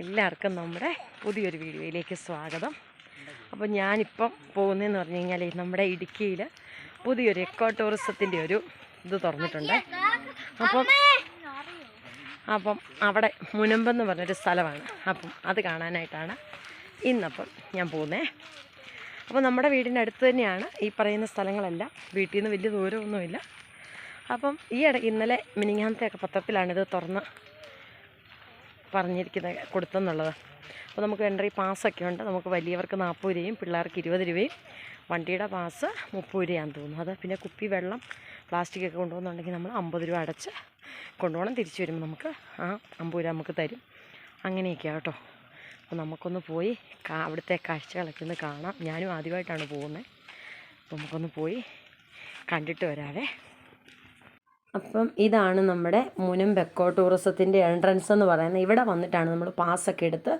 എല്ലാവർക്കും നമ്മുടെ പുതിയൊരു വീഡിയോയിലേക്ക് സ്വാഗതം. അപ്പോൾ ഞാനിപ്പം പോകുന്നതെന്ന് പറഞ്ഞു കഴിഞ്ഞാൽ നമ്മുടെ ഇടുക്കിയിൽ പുതിയൊരു എക്കോ ടൂറിസത്തിന്റെ ഒരു ഇത് തുറന്നിട്ടുണ്ട്. അപ്പം അപ്പം അവിടെ മുനമ്പെന്ന് പറഞ്ഞൊരു സ്ഥലമാണ്. അപ്പം അത് കാണാനായിട്ടാണ് ഇന്നപ്പം ഞാൻ പോകുന്നത് അപ്പോൾ നമ്മുടെ വീടിന്റെ അടുത്ത് തന്നെയാണ് ഈ പറയുന്ന സ്ഥലങ്ങളെല്ലാം. വീട്ടിൽ നിന്ന് വലിയ ദൂരമൊന്നുമില്ല. അപ്പം ഈ ഇട ഇന്നലെ മിനിങ്ങാമത്തെയൊക്കെ പത്രത്തിലാണിത് തുറന്ന് പറഞ്ഞിരിക്കുന്നത് കൊടുത്തെന്നുള്ളത്. അപ്പോൾ നമുക്ക് എൻട്രി പാസ്സൊക്കെ ഉണ്ട്. നമുക്ക് വലിയവർക്ക് നാൽപ്പത് രൂപയും പിള്ളേർക്ക് ഇരുപത് രൂപയും. വണ്ടിയുടെ പാസ് മുപ്പത് രൂപയാണെന്ന് തോന്നുന്നു. അത് പിന്നെ കുപ്പി വെള്ളം പ്ലാസ്റ്റിക് ഒക്കെ കൊണ്ടുപോകുന്നുണ്ടെങ്കിൽ നമ്മൾ അമ്പത് രൂപ അടച്ച് കൊണ്ടുപോകണം. തിരിച്ചു വരുമ്പോൾ നമുക്ക് ആ അമ്പത് രൂപ നമുക്ക് തരും. അങ്ങനെയൊക്കെയാണ് കേട്ടോ. അപ്പോൾ നമുക്കൊന്ന് പോയി അവിടുത്തെ കാഴ്ചകളൊക്കെ ഒന്ന് കാണാം. ഞാനും ആദ്യമായിട്ടാണ് പോകുന്നത്. നമുക്കൊന്ന് പോയി കണ്ടിട്ട് വരാവേ. അപ്പം ഇതാണ് നമ്മുടെ മുനം ബെക്കോ ടൂറിസത്തിന്റെ എൻട്രൻസ് എന്ന് പറയുന്നത്. ഇവിടെ വന്നിട്ടാണ് നമ്മൾ പാസ്സൊക്കെ എടുത്ത്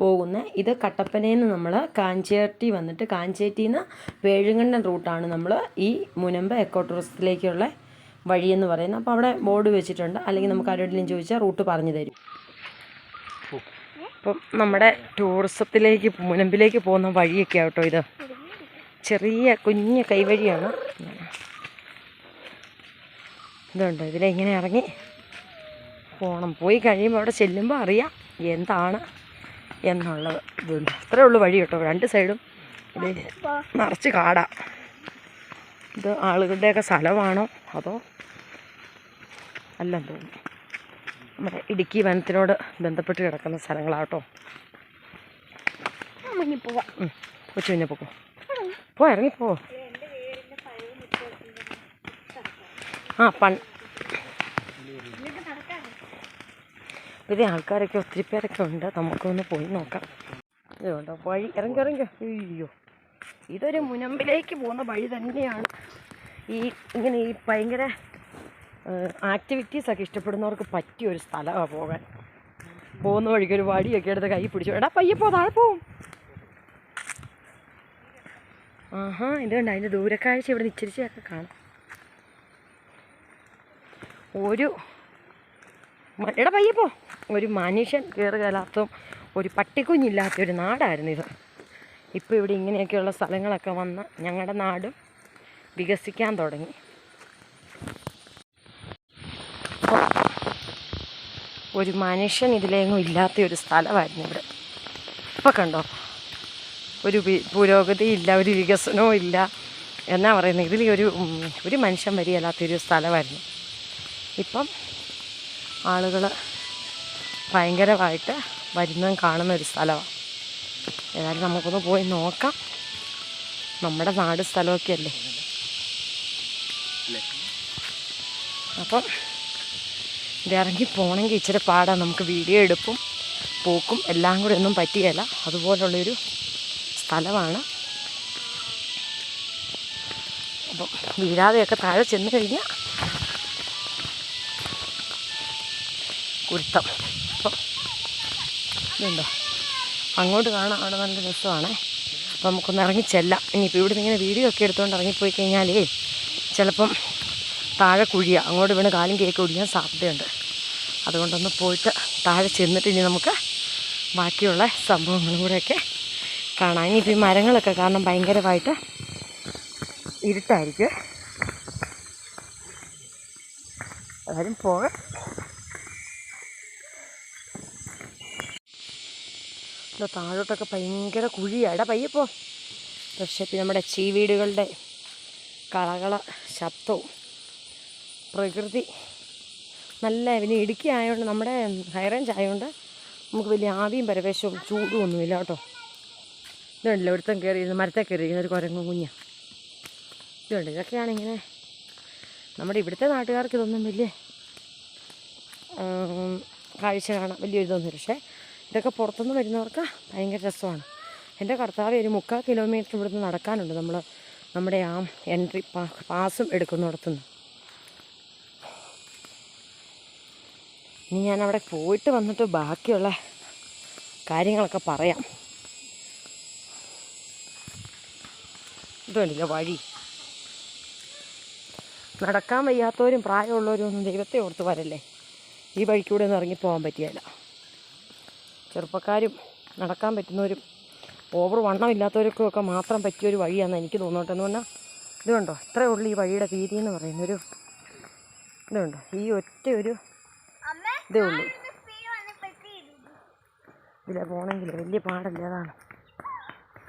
പോകുന്നത് ഇത് കട്ടപ്പനയിൽ നിന്ന് നമ്മൾ കാഞ്ചേട്ടി വന്നിട്ട് കാഞ്ചേറ്റിയിൽ നിന്ന് വേഴുകണ്ണൻ റൂട്ടാണ് നമ്മൾ ഈ മുനമ്പ് എക്കോ ടൂറിസത്തിലേക്കുള്ള വഴിയെന്ന് പറയുന്നത് അപ്പോൾ അവിടെ ബോർഡ് വെച്ചിട്ടുണ്ട്. അല്ലെങ്കിൽ നമുക്ക് ആരോടെങ്കിലും ചോദിച്ചാൽ റൂട്ട് പറഞ്ഞു തരും. അപ്പം നമ്മുടെ ടൂറിസത്തിലേക്ക് മുനമ്പിലേക്ക് പോകുന്ന വഴിയൊക്കെ ആട്ടോ ഇത്. ചെറിയ കുഞ്ഞ് കൈവഴിയാണ്. ഇതുണ്ട്. ഇതിലിങ്ങനെ ഇറങ്ങി പോകണം പോയി കഴിയുമ്പോൾ അവിടെ ചെല്ലുമ്പോൾ അറിയാം എന്താണ് എന്നുള്ളത്. ഇതുണ്ട്. അത്രേ ഉള്ളൂ വഴി കേട്ടോ. രണ്ട് സൈഡും ഇത് നിറച്ച് കാടാ. ഇത് ആളുകളുടെയൊക്കെ സ്ഥലമാണോ അതോ അല്ലെന്ന് തോന്നുന്നു. നമ്മുടെ ഇടുക്കി വനത്തിനോട് ബന്ധപ്പെട്ട് കിടക്കുന്ന സ്ഥലങ്ങളാട്ടോ. പോവാം. കൊച്ചു പിന്നെ പോക്കോ. പോ ഇറങ്ങിപ്പോ ആ പൺ ഇത് ആൾക്കാരൊക്കെ ഒത്തിരി പേരൊക്കെ ഉണ്ട്. നമുക്കൊന്ന് പോയി നോക്കാം. ഇതുകൊണ്ടോ വഴി ഇറങ്ങി ഇറങ്ങി. അയ്യോ. ഇതൊരു മുനമ്പിലേക്ക് പോകുന്ന വഴി തന്നെയാണ്. ഈ ഇങ്ങനെ ഈ ഭയങ്കര ആക്ടിവിറ്റീസൊക്കെ ഇഷ്ടപ്പെടുന്നവർക്ക് പറ്റിയ ഒരു സ്ഥലമാണ് പോകാൻ. പോകുന്ന വഴിക്ക് ഒരു വടിയൊക്കെ എടുത്ത് കൈ പിടിച്ചു എടാ പയ്യെ പോ താഴെ പോവും ആഹാ ഇതുണ്ട് അതിന്റെ ദൂരക്കാഴ്ച ഇവിടെ നിച്ചിരിച്ചൊക്കെ കാണാം. ഒരു എടാ പയ്യപ്പോ ഒരു മനുഷ്യൻ കയറുകലാത്തും ഒരു പട്ടിക്കുഞ്ഞില്ലാത്ത ഒരു നാടായിരുന്നു ഇത്. ഇപ്പോൾ ഇവിടെ ഇങ്ങനെയൊക്കെയുള്ള സ്ഥലങ്ങളൊക്കെ വന്ന് ഞങ്ങളുടെ നാടും വികസിക്കാൻ തുടങ്ങി. ഒരു മനുഷ്യൻ ഇതിലെങ്ങും ഇല്ലാത്ത ഒരു സ്ഥലമായിരുന്നു ഇവിടെ. ഇപ്പോൾ കണ്ടോ? ഒരു പുരോഗതി ഇല്ല ഒരു വികസനവും ഇല്ല എന്നാ പറയുന്നത് ഇതിൽ ഒരു ഒരു മനുഷ്യൻ വരികയല്ലാത്തൊരു സ്ഥലമായിരുന്നു. ഇപ്പം ആളുകൾ ഭയങ്കരമായിട്ട് വരുന്നതും കാണുന്ന ഒരു സ്ഥലമാണ് ഏതായാലും നമുക്കൊന്ന് പോയി നോക്കാം. നമ്മുടെ നാട് സ്ഥലമൊക്കെ അല്ലേ? അപ്പം ഇതിറങ്ങി പോകണമെങ്കിൽ ഇച്ചിരി പാടാണ് നമുക്ക് വീഡിയോ എടുപ്പും പോക്കും എല്ലാം കൂടെ ഒന്നും പറ്റിയല്ല അതുപോലുള്ളൊരു സ്ഥലമാണ്. അപ്പം വീഴാതെയൊക്കെ താഴെ ചെന്ന് കഴിഞ്ഞാൽ കുരുത്തം അപ്പം ഇതുണ്ടോ? അങ്ങോട്ട് കാണാം അവിടെ നല്ല രസമാണ്. അപ്പം നമുക്കൊന്ന് ഇറങ്ങി ചെല്ലാം. ഇനിയിപ്പോൾ ഇവിടെ നിന്ന് ഇങ്ങനെ വീഡിയോ ഒക്കെ എടുത്തുകൊണ്ട് ഇറങ്ങിപ്പോയി കഴിഞ്ഞാലേ ചിലപ്പം താഴെ കുഴിയ. അങ്ങോട്ട് വീണ് കാലും കേക്ക് ഒടിയാൻ സാധ്യതയുണ്ട്. അതുകൊണ്ടൊന്ന് പോയിട്ട് താഴെ ചെന്നിട്ട് ഇനി നമുക്ക് ബാക്കിയുള്ള സംഭവങ്ങളും കൂടെയൊക്കെ കാണാം. ഇനിയിപ്പോൾ ഈ മരങ്ങളൊക്കെ കാരണം ഭയങ്കരമായിട്ട് ഇരുട്ടായിരിക്കും. എല്ലാവരും പോകാം. ഇത് താഴോട്ടൊക്കെ ഭയങ്കര കുഴിയാടാ പയ്യപ്പോ പക്ഷേ നമ്മുടെ ചീവീടുകളുടെ കളകള ശബ്ദവും പ്രകൃതി. നല്ല പിന്നെ ഇടുക്കി ആയതുകൊണ്ട് നമ്മുടെ ഹൈറേഞ്ച് ആയതുകൊണ്ട് നമുക്ക് വലിയ ആവിയും പരവേശവും ചൂടും ഒന്നുമില്ല കേട്ടോ. ഇതുണ്ടല്ലോ ഒരുത്തം കയറിയിരുന്ന് മരത്തെ കയറിയിരിക്കുന്ന ഒരു കുരങ്ങും കുഞ്ഞ. ഇതുണ്ട് ഇതൊക്കെയാണ് ഇങ്ങനെ നമ്മുടെ ഇവിടുത്തെ നാട്ടുകാർക്ക് ഇതൊന്നും വലിയ കാഴ്ച കാണാൻ വലിയ ഇതൊന്നുമില്ല. പക്ഷേ ഇതൊക്കെ പുറത്തുനിന്ന് വരുന്നവർക്ക് ഭയങ്കര രസമാണ്. എന്റെ കർത്താവ് ഒരു മുക്കാൽ കിലോമീറ്റർ ഇവിടുന്ന് നടക്കാനുണ്ട് നമ്മൾ നമ്മുടെ ആ എൻട്രി പാസും എടുക്കുന്നിടത്തുനിന്ന് ഇനി ഞാൻ അവിടെ പോയിട്ട് വന്നിട്ട് ബാക്കിയുള്ള കാര്യങ്ങളൊക്കെ പറയാം. ഇതുണ്ടല്ലോ വഴി. നടക്കാൻ വയ്യാത്തവരും പ്രായമുള്ളവരും ഒന്നും ദൈവത്തെ ഓർത്ത് വരല്ലേ? ഈ വഴിക്കൂടെ ഒന്നും ഇറങ്ങിപ്പോകാൻ പറ്റിയല്ല. ചെറുപ്പക്കാരും നടക്കാൻ പറ്റുന്നവരും ഓവർ വണ്ണമില്ലാത്തവർക്കും ഒക്കെ മാത്രം പറ്റിയൊരു വഴിയാണെന്ന് എനിക്ക് തോന്നട്ടെ എന്ന് പറഞ്ഞാൽ ഇത് കണ്ടോ? ഇത്രയേ ഉള്ളൂ ഈ വഴിയുടെ വീതി എന്ന് പറയുന്നൊരു ഇതുണ്ടോ ഈ ഒറ്റ ഒരു ഇതേ ഉള്ളൂ. ഇതിലെ പോകണമെങ്കിൽ വലിയ പാടല്ലേ അതാണ്.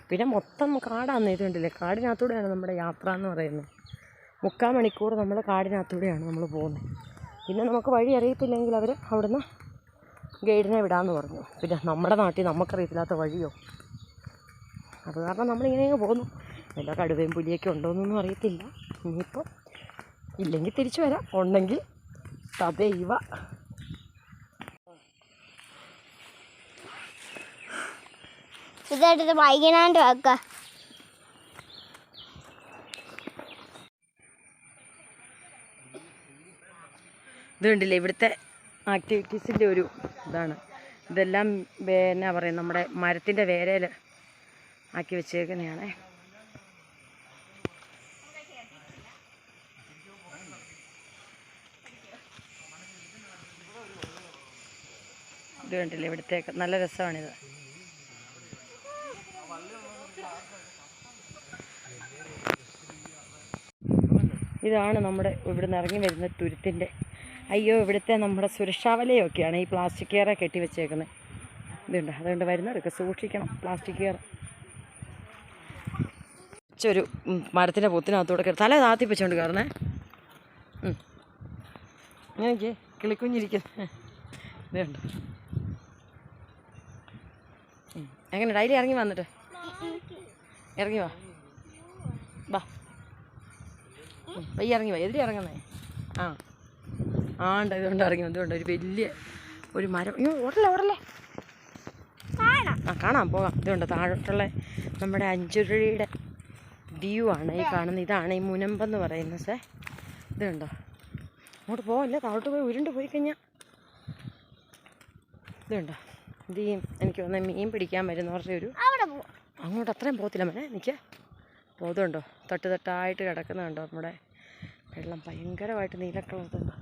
പിന്നെ മൊത്തം കാടാന്ന് ഇത് കണ്ടില്ലേ കാടിനകത്തൂടെയാണ് നമ്മുടെ യാത്ര എന്ന് പറയുന്നത്. മുക്കാൽ മണിക്കൂർ നമ്മൾ കാടിനകത്തൂടെയാണ് നമ്മൾ പോകുന്നത്. പിന്നെ നമുക്ക് വഴി അറിയത്തില്ലെങ്കിൽ അവർ അവിടുന്ന് ഗൈഡിനെ വിടാമെന്ന് പറഞ്ഞു. പിന്നെ നമ്മുടെ നാട്ടിൽ നമുക്കറിയത്തില്ലാത്ത വഴിയോ? അത് കാരണം നമ്മളിങ്ങനെ പോകുന്നു എല്ലാ കടുവയും പുലിയൊക്കെ ഉണ്ടോയെന്നൊന്നും അറിയത്തില്ല. ഇനിയിപ്പോൾ ഇല്ലെങ്കിൽ തിരിച്ചു വരാം. ഉണ്ടെങ്കിൽ തതൈവ ഇതെടുത്ത് വൈകുന്നേരം വെക്ക. ഇത് കണ്ടില്ലേ ഇവിടുത്തെ ആക്ടിവിറ്റീസിന്റെ ഒരു ഇതാണ്. ഇതെല്ലാം എന്നാ പറയുക നമ്മുടെ മരത്തിന്റെ വേരയിൽ ആക്കി വെച്ചേക്കുന്നതാണേ. ഇത് കണ്ടില്ലേ? ഇവിടുത്തേക്ക് നല്ല രസമാണിത്. ഇതാണ് നമ്മുടെ ഇവിടുന്ന് ഇറങ്ങി വരുന്ന തുരുത്തിന്റെ അയ്യോ ഇവിടുത്തെ നമ്മുടെ സുരക്ഷാ വലയൊക്കെയാണ് ഈ പ്ലാസ്റ്റിക് കെയറെ കെട്ടി വെച്ചേക്കുന്നത് ഇതുണ്ട് അതുകൊണ്ട് വരുന്നവരൊക്കെ സൂക്ഷിക്കണം പ്ലാസ്റ്റിക് കെയർ. ഒരു മരത്തിന്റെ പൊത്തിനകത്തൂടെ കയറി തല താത്തി വെച്ചോണ്ട് കയറണേ എനിക്ക് കിളിക്കുഞ്ഞിരിക്കുന്നു ഇതുണ്ട്. എങ്ങനെ ഡൈലി ഇറങ്ങി വന്നിട്ട് ഇറങ്ങി വാ. വാ. ഉം, ഇറങ്ങി വാ. എതിരി ഇറങ്ങുന്നേ? ആ. ആണ്ട് ഇതുകൊണ്ട് ഇറങ്ങി ഇതുകൊണ്ട് ഒരു വലിയ ഒരു മരം. അയ്യോ ഓടല്ലേ ഓടല്ലേ? ആ കാണാം പോകാം. ഇതുകൊണ്ട് താഴോട്ടുള്ള നമ്മുടെ അഞ്ചുരുളിയുടെ വ്യൂ ആണ്. ഈ കാണുന്നത് ഇതാണ് ഈ മുനമ്പെന്ന് പറയുന്നത് സേ. ഇതുണ്ടോ? അങ്ങോട്ട് പോവല്ലേ? താഴോട്ട് പോയി ഉരുണ്ട് പോയി കഴിഞ്ഞാൽ ഇതുണ്ടോ? ഇത് എനിക്ക് വന്ന മീൻ പിടിക്കാൻ വരുന്നവരുടെ ഒരു അങ്ങോട്ട് അത്രയും പോകത്തില്ല മനെ എനിക്ക് പോകുന്നുണ്ടോ തട്ട് തട്ടായിട്ട് കിടക്കുന്നുണ്ടോ നമ്മുടെ വെള്ളം? ഭയങ്കരമായിട്ട് നീലക്കളറുണ്ടോ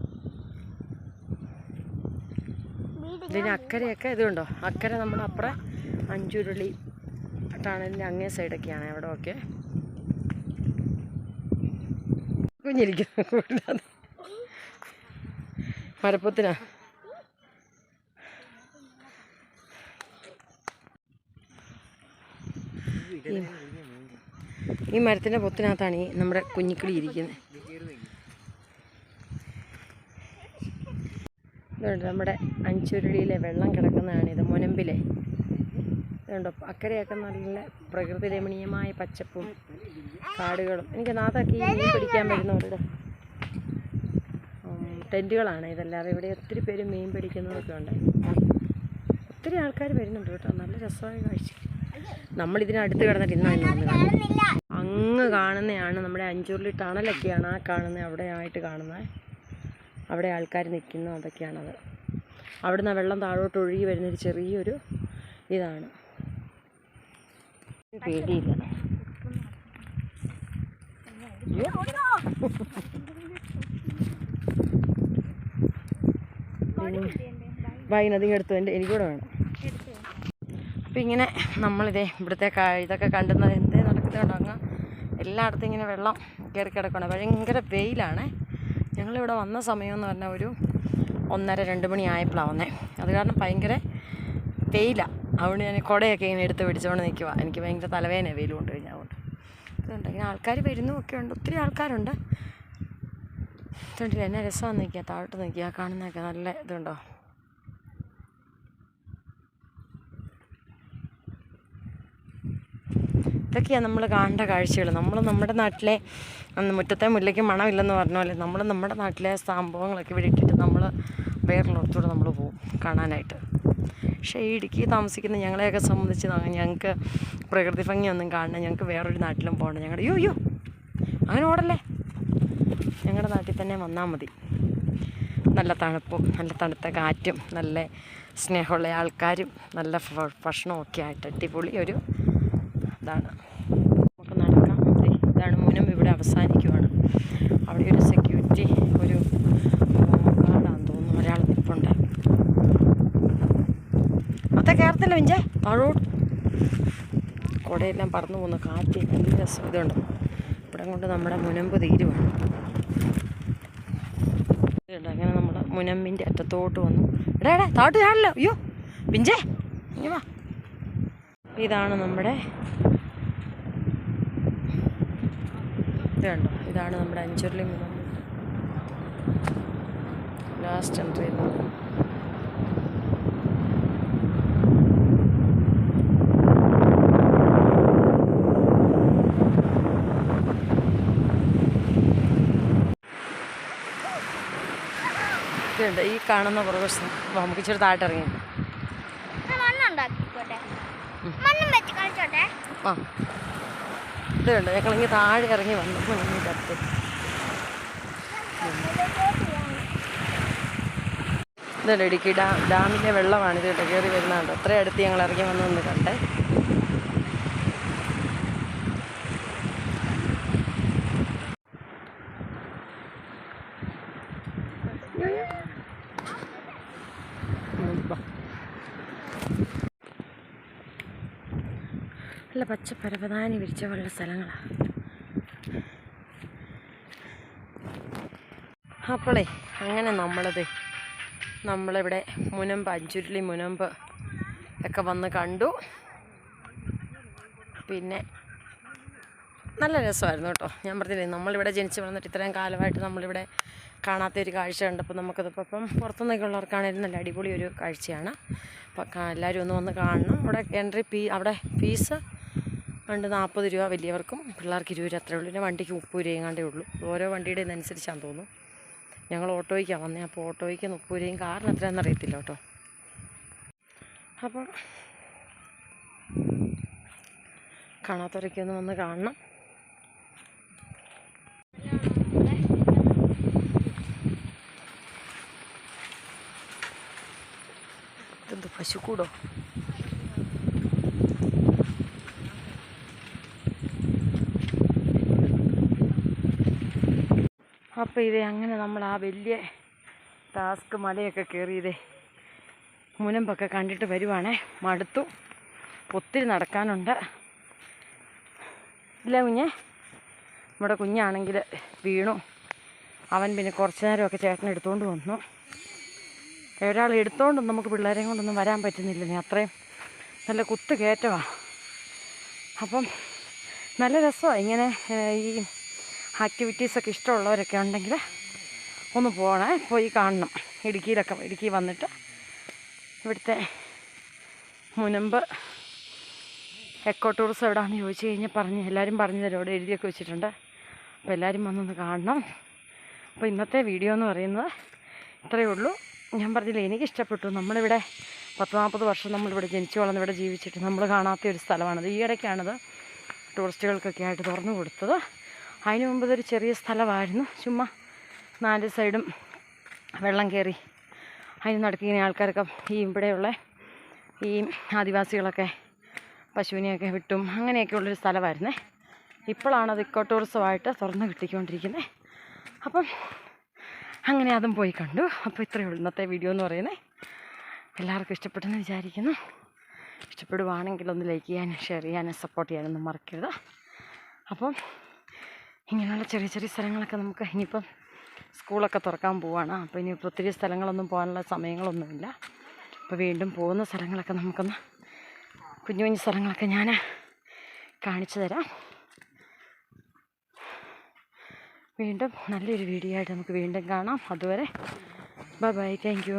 ഇതിന് അക്കരെയൊക്കെ ഇതുണ്ടോ? അക്കര നമ്മുടെ അപ്പുറം അഞ്ചുരുളി ടണലിന്റെ അങ്ങേ സൈഡൊക്കെയാണ്. അവിടെ ഒക്കെ കുഞ്ഞിരിക്കുന്നു. മരപ്പത്തിനാ? ഈ മരത്തിന്റെ പൊത്തിനകത്താണ് ഈ നമ്മുടെ കുഞ്ഞിക്കിളി ഇരിക്കുന്നത് ഇതുണ്ട് നമ്മുടെ അഞ്ചുരുളിയിലെ വെള്ളം കിടക്കുന്നതാണിത് മുനമ്പിലെ. ഇതുണ്ട് അക്കരെയൊക്കെ നല്ല പ്രകൃതി രമണീയമായ പച്ചപ്പും കാടുകളും. എനിക്ക് നാഥൊക്കെ ഈ മീൻ പിടിക്കാൻ വരുന്നവരുടെ ടെന്റുകളാണ് ഇതല്ലാതെ ഇവിടെ ഒത്തിരി പേര് മീൻ പിടിക്കുന്നതൊക്കെ ഉണ്ട്. ഒത്തിരി ആൾക്കാർ വരുന്നുണ്ട് കേട്ടോ. നല്ല രസമായ കാഴ്ച. നമ്മളിതിനടുത്ത് കിടന്നിട്ട് ഇന്നാ ഇന്ന് അങ്ങ് കാണുന്നതാണ് നമ്മുടെ അഞ്ചുരുളി ടണലൊക്കെയാണ് ആ കാണുന്നത്. അവിടെ ആയിട്ട് കാണുന്നത്. അവിടെ ആൾക്കാർ നിൽക്കുന്നു അതൊക്കെയാണത്. അവിടുന്ന് വെള്ളം താഴോട്ട് ഒഴുകി വരുന്നൊരു ചെറിയൊരു ഇതാണ്. പേടിയില്ല. വൈകുന്നേരം എടുത്തു. എന്റെ എനിക്കൂടെ വേണം. അപ്പം ഇങ്ങനെ നമ്മളിതേ ഇവിടുത്തെ ഇതൊക്കെ കണ്ടുന്നത് എന്തേ നടക്കുന്നുണ്ടോ അങ്ങ്? എല്ലായിടത്തും ഇങ്ങനെ വെള്ളം കയറി കിടക്കണം ഭയങ്കര വെയിലാണ്. ഞങ്ങളിവിടെ വന്ന സമയം എന്ന് പറഞ്ഞാൽ ഒരു ഒന്നര രണ്ട് മണി ആയപ്പോഴാണ് വന്നേ അത് കാരണം ഭയങ്കര വെയിലാണ് അതുകൊണ്ട് ഞാൻ കുടയൊക്കെ ഇങ്ങനെ എടുത്ത് പിടിച്ചുകൊണ്ട് നിൽക്കുക എനിക്ക് ഭയങ്കര തലവേദന വെയിൽ കൊണ്ട് കഴിഞ്ഞാൽ അതുകൊണ്ട് അതുകൊണ്ട് ഇങ്ങനെ ആൾക്കാർ വരുന്നു ഒക്കെ ഉണ്ട്. ഒത്തിരി ആൾക്കാരുണ്ട്. അതുകൊണ്ട് എന്നെ രസമാണ് നിൽക്കുക താഴോട്ട് നിൽക്കുക കാണുന്നതൊക്കെ നല്ല ഇതുണ്ടോ? ഇതൊക്കെയാണ് നമ്മൾ കാണേണ്ട കാഴ്ചകൾ നമ്മൾ നമ്മുടെ നാട്ടിലെ മുറ്റത്തെ മുല്ലയ്ക്ക് മണമില്ലെന്ന് പറഞ്ഞ പോലെ നമ്മൾ നമ്മുടെ നാട്ടിലെ സംഭവങ്ങളൊക്കെ ഇവിടെ ഇട്ടിട്ട് നമ്മൾ വേറൊരിടത്തൂടെ നമ്മൾ പോകും കാണാനായിട്ട്. പക്ഷേ ഈ ഇടുക്കി താമസിക്കുന്ന ഞങ്ങളെയൊക്കെ സംബന്ധിച്ച് ഞങ്ങൾക്ക് പ്രകൃതി ഭംഗിയൊന്നും കാണണം ഞങ്ങൾക്ക് വേറൊരു നാട്ടിലും പോകണം ഞങ്ങളുടെ യോ യോ അങ്ങനെ ഓടല്ലേ? ഞങ്ങളുടെ നാട്ടിൽ തന്നെ വന്നാൽ മതി. നല്ല തണുപ്പും നല്ല തണുത്ത കാറ്റും നല്ല സ്നേഹമുള്ള ആൾക്കാരും നല്ല ഭക്ഷണമൊക്കെ ആയിട്ട് അടിപൊളി ഒരു ഇതാണ് നമുക്ക് നടക്കാം. ഇതാണ് മുനം. ഇവിടെ അവസാനിക്കുവാണ്. അവിടെ ഒരു സെക്യൂരിറ്റി ഒരു ഗാർഡാന്ന് തോന്നുന്നു. ഒരാൾ നിൽപ്പുണ്ട് അത്ര കയറത്തില്ല മിഞ്ചേ. താഴോട്ട്. കുടയെല്ലാം പറന്നു പോകുന്നു കാറ്റ് നല്ല ഇതുണ്ട് ഇവിടെ കൊണ്ട് നമ്മുടെ മുനമ്പ് തീരുവാണ്. അങ്ങനെ നമ്മൾ മുനമ്പിന്റെ അറ്റത്തോട്ട് വന്നു. എടാ എടാ താട്ട് ചാടല്ലോ. അയ്യോ പിഞ്ചേ വാ. ഇതാണ് നമ്മുടെ ഇത് കണ്ടോ ഇതാണ് നമ്മുടെ അഞ്ചുരുളി മുഖം. ലാസ്റ്റ് എൻട്രി ചെയ്യുന്നത് ഇതുണ്ട് ഈ കാണുന്ന കുറേ വാ, നമുക്ക് ഇച്ചിരി താഴോട്ട് ഇറങ്ങി. മണ്ണുണ്ടാക്കിക്കോട്ടെ. മണ്ണും വെച്ച് കളിച്ചോട്ടെ. ആ. ഇത് ഞങ്ങളിങ്ങി താഴെ ഇറങ്ങി വന്നു. മുന്നിന്റെ അടുത്ത് ഇതുണ്ട് ഇടുക്കി ഡാം ഡാമിന്റെ വെള്ളമാണ് ഇത് കേട്ടോ കയറി വരുന്നതുണ്ട് അത്രയും അടുത്ത് ഞങ്ങൾ ഇറങ്ങി വന്നു കണ്ടേ ഉം, വാ. നല്ല പച്ച പരവതാനി വിരിച്ച വെള്ള സ്ഥലങ്ങളാണ് അപ്പോളേ അങ്ങനെ നമ്മളത് നമ്മളിവിടെ മുനമ്പ് അഞ്ചുരുളി മുനമ്പ് ഒക്കെ വന്ന് കണ്ടു. പിന്നെ നല്ല രസമായിരുന്നു കേട്ടോ. ഞാൻ പറഞ്ഞില്ലേ നമ്മളിവിടെ ജനിച്ച് വളർന്നിട്ട് ഇത്രയും കാലമായിട്ട് നമ്മളിവിടെ കാണാത്ത ഒരു കാഴ്ച കണ്ടപ്പോൾ നമുക്കതിപ്പോൾ ഇപ്പം പുറത്തുനിന്നൊക്കെ ഉള്ളവർക്കാണെങ്കിലും നല്ല അടിപൊളി ഒരു കാഴ്ചയാണ്. അപ്പം എല്ലാവരും ഒന്ന് വന്ന് കാണണം. അവിടെ എൻട്രി ഫീ അവിടെ ഫീസ് ഉണ്ട് നാൽപ്പത് രൂപ വലിയവർക്കും പിള്ളേർക്ക് ഇരുപത് രൂപ അത്രേ ഉള്ളൂ. പിന്നെ വണ്ടിക്ക് മുപ്പത് രൂപയെങ്ങാണ്ടേ ഉള്ളൂ. ഓരോ വണ്ടിയുടെ ഇതനുസരിച്ചാണെന്ന് തോന്നുന്നു. ഞങ്ങൾ ഓട്ടോയ്ക്കാണ് വന്നത് അപ്പോൾ ഓട്ടോയ്ക്ക് മുപ്പത് രൂപയും കാറിന് എത്രയാണെന്ന് അറിയത്തില്ല കേട്ടോ. അപ്പം കാണാത്തവരൊക്കെ ഒന്ന് വന്ന് കാണണം. ഇതെന്ത് പശുക്കൂടോ? അപ്പോൾ ഇതേ അങ്ങനെ നമ്മൾ ആ വലിയ ടാസ്ക് മലയൊക്കെ കയറിയതേ മുനമ്പൊക്കെ കണ്ടിട്ട് വരുവാണേ. മടുത്തു. ഒത്തിരി നടക്കാനുണ്ട്. ഇല്ല കുഞ്ഞെ. നമ്മുടെ കുഞ്ഞാണെങ്കിൽ വീണു. അവൻ പിന്നെ കുറച്ച് നേരമൊക്കെ ചേട്ടൻ എടുത്തുകൊണ്ട് വന്നു. ഒരാൾ എടുത്തോണ്ടും നമുക്ക് പിള്ളേരെയും കൊണ്ടൊന്നും വരാൻ പറ്റുന്നില്ല. നീ അത്രയും നല്ല കുത്ത് കയറ്റമാണ് അപ്പം നല്ല രസമാണ് ഇങ്ങനെ ഈ ആക്ടിവിറ്റീസൊക്കെ ഇഷ്ടമുള്ളവരൊക്കെ ഉണ്ടെങ്കിൽ ഒന്ന് പോകണേ പോയി കാണണം. ഇടുക്കിയിലൊക്കെ ഇടുക്കി വന്നിട്ട് ഇവിടുത്തെ മുനമ്പ് എക്കോ ടൂറിസം എവിടെയാണെന്ന് ചോദിച്ചു കഴിഞ്ഞാൽ പറഞ്ഞ് എല്ലാവരും പറഞ്ഞു തരും. അവിടെ എഴുതിയൊക്കെ വെച്ചിട്ടുണ്ട്. അപ്പോൾ എല്ലാവരും വന്നൊന്ന് കാണണം. അപ്പോൾ ഇന്നത്തെ വീഡിയോ എന്ന് പറയുന്നത് ഇത്രയേ ഉള്ളൂ. ഞാൻ പറഞ്ഞില്ല എനിക്ക് ഇഷ്ടപ്പെട്ടു നമ്മളിവിടെ പത്ത് നാൽപ്പത് വർഷം നമ്മളിവിടെ ജനിച്ചു വളർന്ന് ഇവിടെ ജീവിച്ചിട്ട് നമ്മൾ കാണാത്ത ഒരു സ്ഥലമാണത് ഈ ഇടയ്ക്കാണത് ടൂറിസ്റ്റുകൾക്കൊക്കെ ആയിട്ട് തുറന്നു കൊടുത്തത്. അതിന് മുമ്പ് ഇതൊരു ചെറിയ സ്ഥലമായിരുന്നു. ചുമ്മാ നാല് സൈഡും വെള്ളം കയറി അതിന് നടക്കുന്ന ആൾക്കാരൊക്കെ ഈ ഇവിടെയുള്ള ഈ ആദിവാസികളൊക്കെ പശുവിനെയൊക്കെ വിട്ടും അങ്ങനെയൊക്കെ ഉള്ളൊരു സ്ഥലമായിരുന്നേ. ഇപ്പോഴാണ് അത് ഇക്കോ ടൂറിസമായിട്ട് തുറന്ന് കിട്ടിക്കൊണ്ടിരിക്കുന്നത്. അപ്പം അങ്ങനെ അതും പോയി കണ്ടു. അപ്പോൾ ഇത്രയേ ഉള്ളൂ ഇന്നത്തെ വീഡിയോ എന്ന് പറയുന്നത്. എല്ലാവർക്കും ഇഷ്ടപ്പെട്ടെന്ന് വിചാരിക്കുന്നു. ഇഷ്ടപ്പെടുവാണെങ്കിൽ ഒന്ന് ലൈക്ക് ചെയ്യാനും ഷെയർ ചെയ്യാനും സപ്പോർട്ട് ചെയ്യാനൊന്നും മറക്കരുത്. അപ്പം ഇങ്ങനെയുള്ള ചെറിയ ചെറിയ സ്ഥലങ്ങളൊക്കെ നമുക്ക് ഇനിയിപ്പം സ്കൂളൊക്കെ തുറക്കാൻ പോവാണ്. അപ്പോൾ ഇനി ഒത്തിരി സ്ഥലങ്ങളൊന്നും പോകാനുള്ള സമയങ്ങളൊന്നുമില്ല. അപ്പോൾ വീണ്ടും പോകുന്ന സ്ഥലങ്ങളൊക്കെ നമുക്കൊന്ന് കുഞ്ഞു കുഞ്ഞു സ്ഥലങ്ങളൊക്കെ ഞാൻ കാണിച്ചു തരാം. വീണ്ടും നല്ലൊരു വീഡിയോ ആയിട്ട് നമുക്ക് വീണ്ടും കാണാം. അതുവരെ ബൈ ബൈ. താങ്ക്